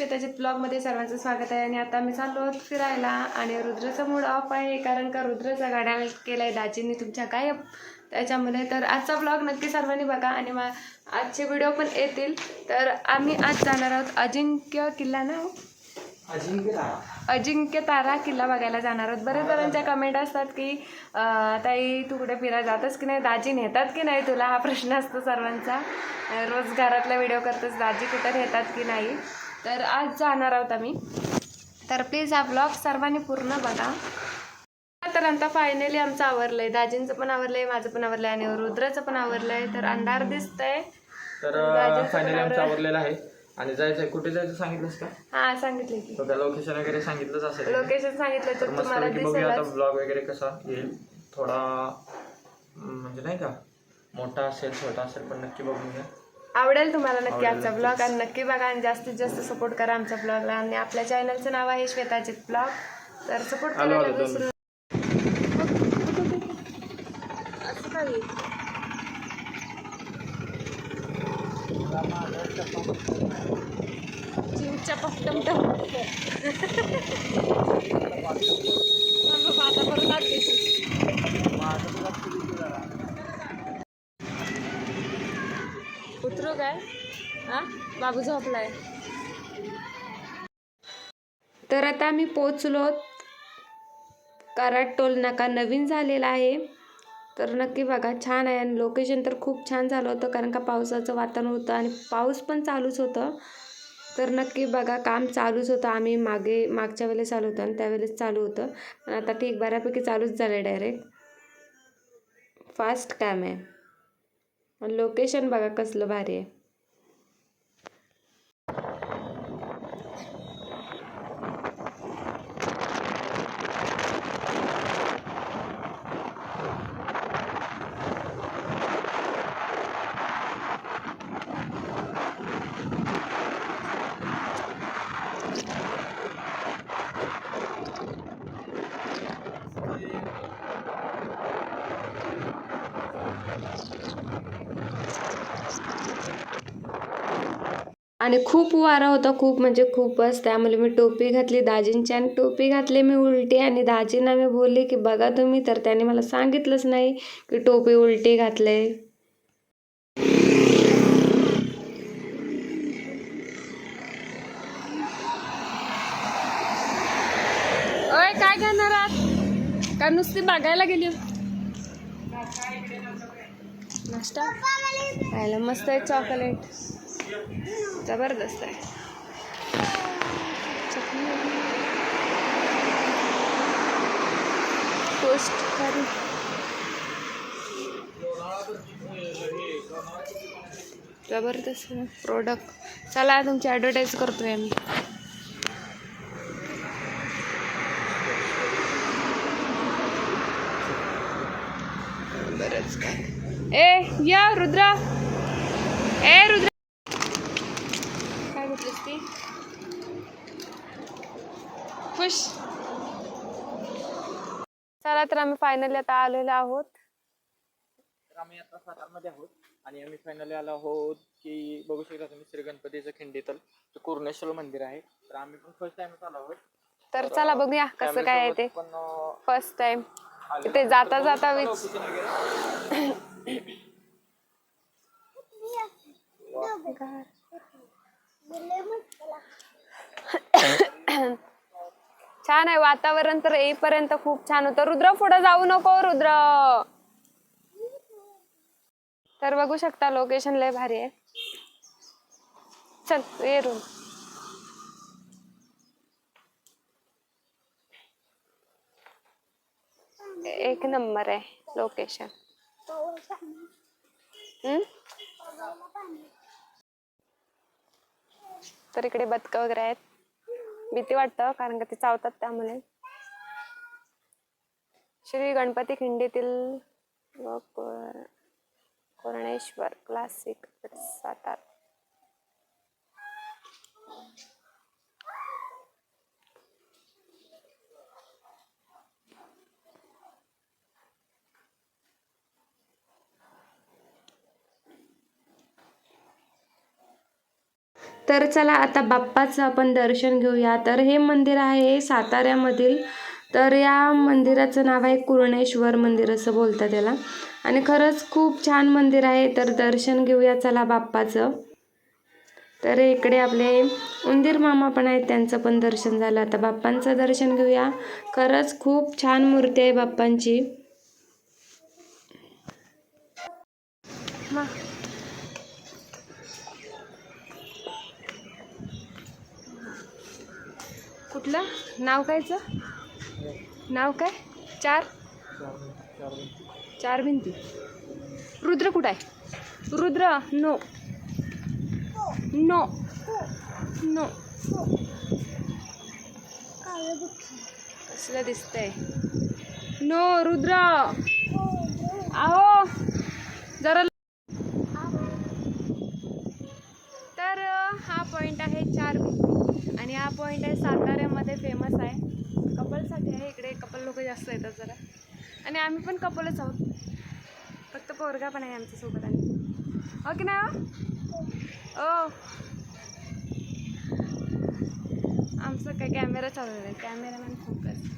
श्वेताजित ब्लॉगमध्ये सर्वांचं स्वागत आहे आणि आता आम्ही चाललो आहोत फिरायला आणि रुद्रचा मूड ऑफ आहे कारण का रुद्रचा गाड्या केला आहे दाजींनी तुमच्या काय त्याच्यामुळे तर आजचा ब्लॉग नक्की सर्वांनी बघा आणि मा आजचे व्हिडिओ पण येतील. तर आम्ही आज जाणार आहोत अजिंक्य किल्ला ना हो? अजिंक्य तारा. किल्ला बघायला जाणार आहोत. बऱ्याच जणांच्या कमेंट असतात की ताई तू कुठे फिरायला जातस की नाही? दाजी नेतात की नाही तुला? हा प्रश्न असतो सर्वांचा. अं, रोज घरातला व्हिडिओ करतोस. दाजी कुठे नेतात की नाही? तर आज जाणार आहोत आम्ही. तर प्लीज हा ब्लॉग सर्वांनी पूर्ण बघा. तर आता फायनली आमचं आवरलंय. दाजींचं पण आवरलंय माझं पण आवरलंय आणि रुद्राचं पण आवरलंय. तर अंधार दिसतंय. तर फायनली आमचं आवरलेलं आहे. आणि जायचंय कुठे जायचं सांगितलंस का? हा सांगितलं की. तर त्या लोकेशन वगैरे सांगितलंच असेल. लोकेशन सांगितलं तर तुम्हाला बघूया आता ब्लॉग वगैरे कसा येईल. थोडा म्हणजे नाही का मोठा असेल छोटा असेल पण नक्की बघून घ्या. आवडेल तुम्हाला नक्की आजचा ब्लॉग आणि नक्की बघा आणि जास्तीत जास्त सपोर्ट करा आमच्या ब्लॉगला आणि आपल्या चॅनलचं नाव आहे श्वेताजित ब्लॉग तर सपोर्ट करायला विसरू चिवच्या पट्टम टम आता परत हां? बाबू झोपलाय. तर आता आम्ही पोचलो कराड टोल नाका नवीन झालेला आहे. तर नक्की बघा छान आहे आणि लोकेशन तर खूप छान झालं होतं कारण का पावसाचं वातावरण होतं आणि पाऊस पण चालूच होतं. तर नक्की बघा काम चालूच होतं. आम्ही मागे मागच्या वेळेस चालू होतो आणि त्यावेळेस चालू होतं. पण आता ठीक बऱ्यापैकी चालूच झालं आहे डायरेक्ट फास्ट काम आहे. आणि लोकेशन बघा कसलं भारी आहे. आणि खूप वारा होता खूप म्हणजे खूपच. त्यामुळे मी टोपी घातली दाजींची आणि टोपी घातली मी उलटी. आणि दाजींना मी बोलले की बघा तुम्ही तर त्याने मला सांगितलंच नाही की टोपी उलटी घातले. ओय काय घेणार आहात? का नुसती बघायला गेली? नाश्ता? खायला मस्त आहे चॉकलेट जबरदस्त आहे. पोस्ट करी जबरदस्त प्रोडक्ट चला तुमची ॲडव्हर्टाईज करतोय आम्ही. बरंच काय. ए या रुद्रा. ए रुद्रा काय म्हटलीस ती खुश चला तर आम्ही फायनली आता आलेलो आहोत तर आम्ही आता सातारमध्ये आहोत आणि आम्ही फायनली आलो आहोत की बघू शकता तुम्ही श्री गणपतीचं खिंडीतल ते कुर्णेश्वर मंदिर आहे तर आम्ही पण फर्स्ट टाइमच आलो आहोत तर चला बघूया कसं काय आहे ते पण अं, फर्स्ट टाइम. तिथे जाता जाता विच location वगैरे छान आहे वातावरण तर येईपर्यंत खूप छान होतं. रुद्र पुढे जाऊ नको रुद्र. तर बघू शकता लोकेशन लय भारी आहे. चल ये रूम एक नंबर आहे लोकेशन तर इकडे बदक वगैरे आहेत. भीती वाटतं कारण का ते चावतात त्यामुळे. श्री गणपती खिंडीतील व को- कोरणेश्वर क्लासिक सातारा. तर चला आता बाप्पाचं आपण दर्शन घेऊया. तर हे मंदिर आहे साताऱ्यामधील. तर या मंदिराचं नाव आहे कुर्णेश्वर मंदिर असं बोलतात त्याला. आणि खरंच खूप छान मंदिर आहे. तर दर्शन घेऊया चला बाप्पाचं. तर इकडे आपले उंदीर मामा पण आहेत. त्यांचं पण दर्शन झालं. आता बाप्पांचं दर्शन घेऊया. खरंच खूप छान मूर्ती आहे बाप्पांची. आपलं नाव कायचं नाव काय? चार? चार भिंती. रुद्र कुठं आहे? रुद्र नो. नो. नो. कसलं दिसतंय? नो रुद्र. आहो. जरा तर हा पॉईंट आहे चार भिंती. आणि हा पॉईंट आहे साताऱ्यामध्ये फेमस आहे कपलसाठी आहे इकडे कपल येतात जरा. आणि आम्ही पण कपलच आहोत. फक्त पोरगा पण आहे आमच्यासोबत आणि हो की नाही ओ आमचं काय कॅमेरा चालू आहे कॅमेरामॅन फोकस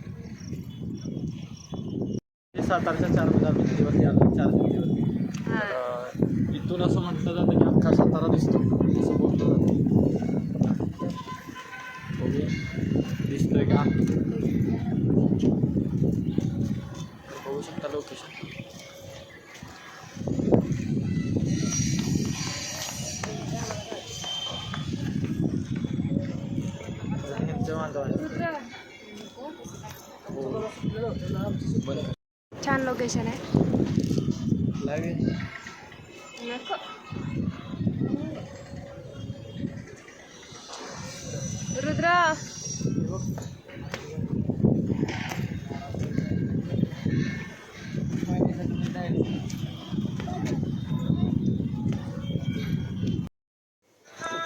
सातारच्या चार दिवस छान लोकेशन आहे. लाईव्ह नको रुद्र.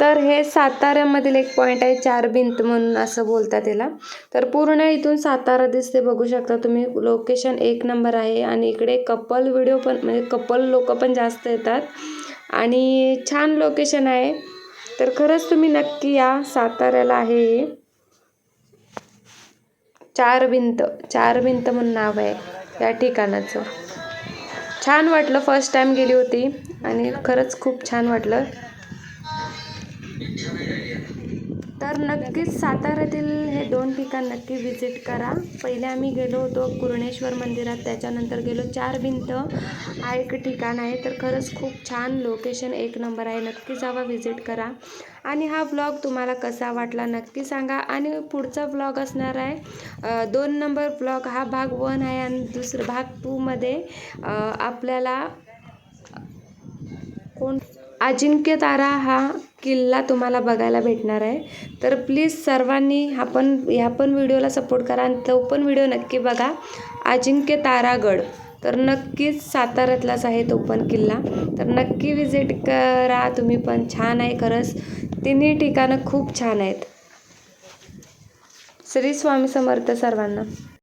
तर हे साताऱ्यामधील एक पॉईंट आहे चार भिंत म्हणून असं बोलतात त्याला तर पूर्ण इथून सातारा दिसते बघू शकता तुम्ही. लोकेशन एक नंबर आहे आणि इकडे कपल व्हिडिओ पण म्हणजे कपल लोक पण जास्त येतात. आणि छान लोकेशन आहे. तर खरंच तुम्ही नक्की या साताऱ्याला आहे हे. चार भिंत चार भिंत म्हणून नाव आहे या ठिकाणाचं. छान वाटलं फर्स्ट टाईम गेली होती. आणि खरंच खूप छान वाटलं. तर नक्कीच साताऱ्यातील हे दोन ठिकाण नक्की व्हिजिट करा. पहिले आम्ही गेलो होतो कुर्णेश्वर मंदिरात त्याच्यानंतर गेलो चार भिंत. हा एक ठिकाण आहे तर खरंच खूप छान लोकेशन एक नंबर आहे. नक्की जावा व्हिजिट करा. आणि हा ब्लॉग तुम्हाला कसा वाटला नक्की सांगा. आणि पुढचा ब्लॉग असणार आहे दोन नंबर ब्लॉग हा भाग वन आहे आणि दुसरं भाग टूमध्ये आपल्याला कोण? अजिंक्य तारा हा किल्ला तुम्हाला बघायला भेटणार आहे. तर प्लीज सर्वांनी हा पण ह्या पण व्हिडिओला सपोर्ट करा आणि तो पण व्हिडिओ नक्की बघा. अजिंक्य तारागड तर नक्कीच साताऱ्यातलाच आहे तो पण किल्ला. तर नक्की विजिट करा तुम्ही पण छान आहे खरंच. तिन्ही ठिकाणं खूप छान आहेत. श्री स्वामी समर्थ सर्वांना.